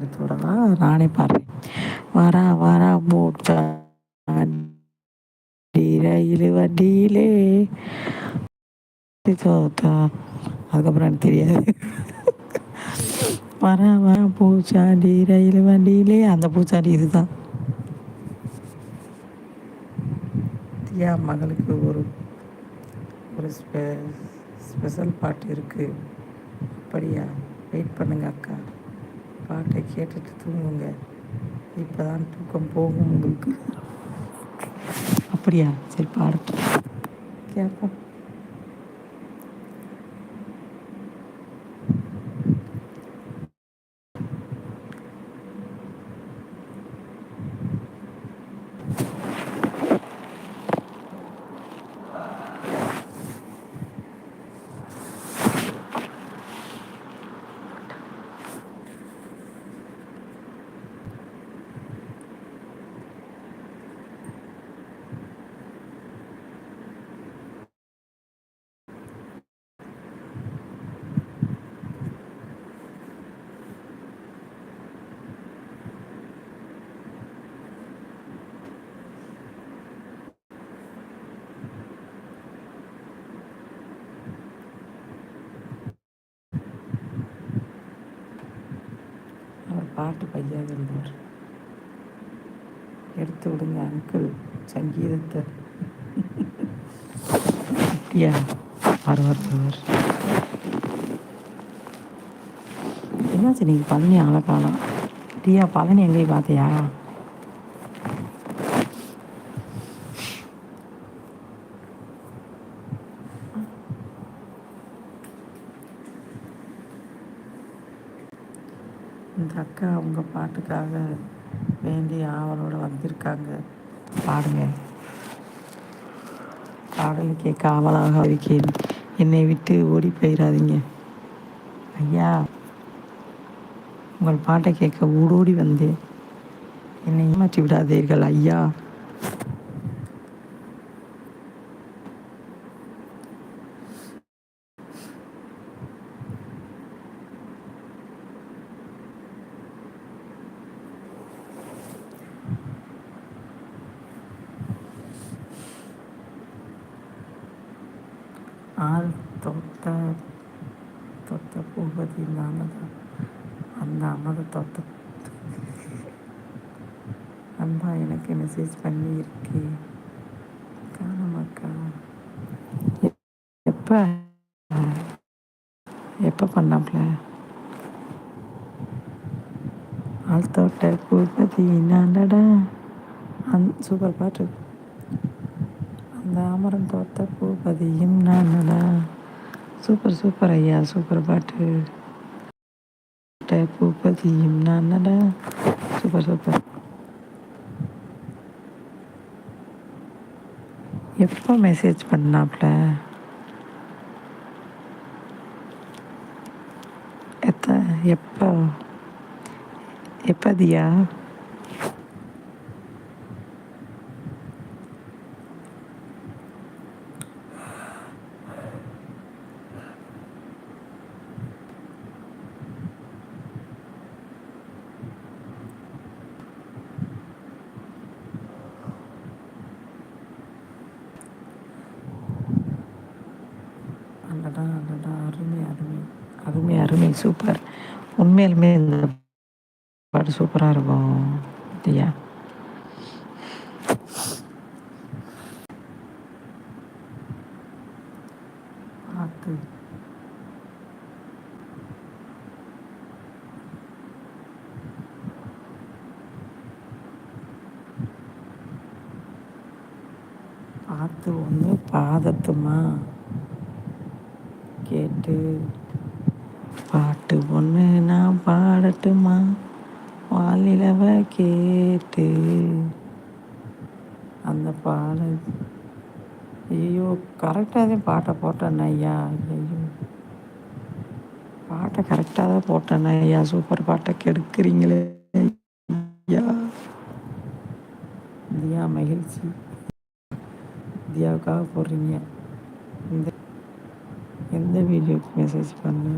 எடுத்துவிடவா நானே பாடுறேன் வரா வரா மூட்டா. ரயில் வண்டியிலே. அதுக்கப்புறம் எனக்கு தெரியாது. வர வர பூச்சாண்டி ரயில் வண்டியிலே. அந்த பூச்சாண்டி இதுதான். தியா மகளுக்கு ஒரு ஒரு ஸ்பெ ஸ்பெஷல் பாட்டு இருக்குது அப்படியா? வெயிட் பண்ணுங்க அக்கா. பாட்டை கேட்டுட்டு தூங்குங்க. இப்போ தான் தூக்கம் போகும் உங்களுக்கு. அப்படியா? சரி பாடட்டும் கேட்போம் பாட்டு பையாக இருந்தார் எடுத்து விடுங்க அங்கிள் சங்கீதத்தை. அப்படியா வர என்னாச்சு நீங்கள் பழனி ஆளை காணோம் பழனி எங்கேயும் பார்த்தியா? இந்த அக்கா அவங்க பாட்டுக்காக வேண்டி ஆவலோடு வந்திருக்காங்க. பாடுங்க. பாடல் கேட்க ஆவலாக இருக்கேன். என்னை விட்டு ஓடி போயிடாதீங்க ஐயா உங்கள் பாட்டை கேட்க ஓடோடி வந்தேன். என்னை ஏமாற்றி விடாதீர்கள் ஐயா. ஆள் தொத்த தொத்த பூபதி இந்த அமத அந்த அமத தொத்த அன்பா எனக்கு மெசேஜ் பண்ணி இருக்கு காணமாக்கா எப்போ எப்போ பண்ணாப்ல ஆள் தோட்ட பூபதி நாண்டடா அந் சூப்பர் பாட்டு தாமரம் அமரம் தோத்த பூபதியும் நானடா. சூப்பர் சூப்பர் ஐயா சூப்பர் பாட்டு. தோட்ட பூபதியும் நானடா. Super super. எப்போ மெசேஜ் பண்ணாப்ல? எத்த எப்போ? எப்பதியா? அருமை அருமை. அருமை அருமை. சூப்பர். உண்மையிலுமே இந்த பாட்டு சூப்பராக இருக்கும் தியா பார்த்து. பார்த்து ஒன்று பாதத்துமா? கேட்டு பாட்டு ஒன்று நான் பாடட்டுமா? வாலிலவ கேட்டு. அந்த பாடு ஐயோ கரெக்டாக தான் பாட்டை போட்டேன் ஐயா. ஐயோ பாட்டை கரெக்டாக தான் போட்டேன் ஐயா. சூப்பர் பாட்டை கெடுக்கிறீங்களே ஐயா. தியா மகிழ்ச்சி. தியாவுக்காக போடுறீங்க. இந்த எந்த வீடியோக்கு மெசேஜ் பண்ண?